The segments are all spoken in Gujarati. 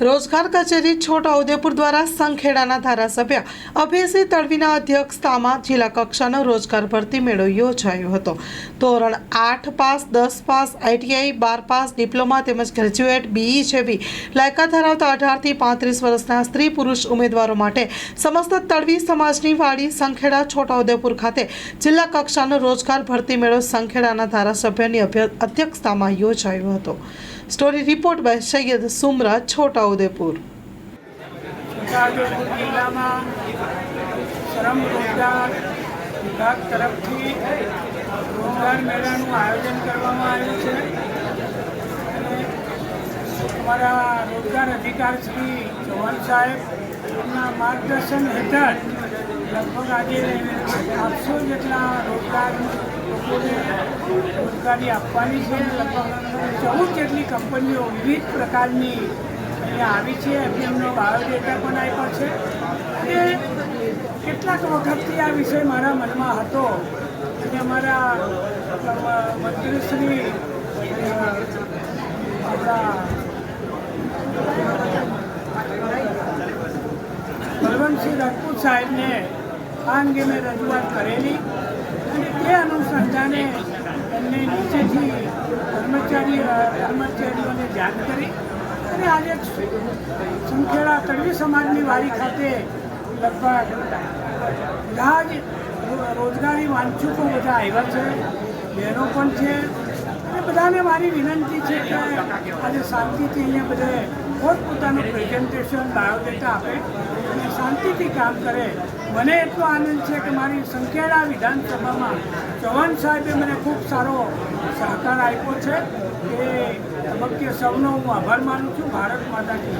રોજગાર કચેરી છોટા ઉદેપુર દ્વારા સંખેડાના ધારાસભ્ય અભયસિંહ તડવીના અધ્યક્ષતામાં જિલ્લા કક્ષાનો રોજગાર ભરતી મેળો યોજાયો હતો. ધોરણ આઠ પાસ, દસ પાસ, આઈટીઆઈ, બાર પાસ, ડિપ્લોમા તેમજ ગ્રેજ્યુએટ, બીઈ જેવી લાયકાત ધરાવતા અઢારથી પાંત્રીસ વર્ષના સ્ત્રી પુરુષ ઉમેદવારો માટે સમસ્ત તડવી સમાજની વાડી સંખેડા છોટાઉદેપુર ખાતે જિલ્લા કક્ષાનો રોજગાર ભરતી મેળો સંખેડાના ધારાસભ્યની અધ્યક્ષતામાં યોજાયો હતો. Story report by Saiyad Sumra Chhotaudepur Chhotaudepur જિલ્લામાં શ્રમ રોજગાર વિભાગ તરફથી રોજગાર મેળાનું આયોજન કરવામાં આવ્યું છે. અમારા રોજગાર અધિકાર શ્રી ચૌહાણ સાહેબ માર્ગદર્શન હેઠળ લગભગ આજે આઠસો જેટલા રોજગાર રોજગારી આપવાની છે. લગભગ ચૌદ જેટલી કંપનીઓ વિવિધ પ્રકારની અહીંયા આવી છે, એમને બાયોડેટા પણ આપ્યો છે. અને કેટલાક વખતથી આ વિષય મારા મનમાં હતો. અને અમારા મંત્રીશ્રી આપણા બળવંતસિંહ રાજપૂત સાહેબને આ અંગે મેં રજૂઆત કરેલી. અને તે અનુસંધાને એમને નીચેથી કર્મચારી, કર્મચારીઓને જાણ કરી. અને આજે સંખેડા તળવી સમાજની વાડી ખાતે લગભગ બધા જ રોજગારી વાંચુકો બધા આવ્યા છે. બહેનો પણ છે. બધાને મારી વિનંતી છે કે આજે શાંતિથી અહીંયા બધે પોતપોતાનું પ્રેઝન્ટેશન બાયોડેટા આપે અને શાંતિથી કામ કરે. મને એટલો આનંદ છે કે મારી સંખેડા વિધાનસભામાં ચૌહાણ સાહેબે મને ખૂબ સારો સહકાર આપ્યો છે. એ તબક્કે સૌનો હું આભાર માનું છું. ભારત માતાજી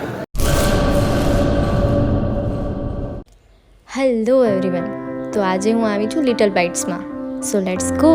હેલો એવરીવન તો આજે હું આવી છું લિટલ બાઇટ્સમાં સો લેટ્સ ગો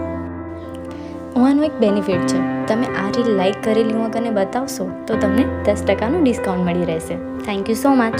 આનું એક બેનિફિટ છે. તમે આ રીલ લાઈક કરેલી હું કને બતાવશો, તો તમને દસ ટકાનું ડિસ્કાઉન્ટ મળી રહેશે. Thank you so much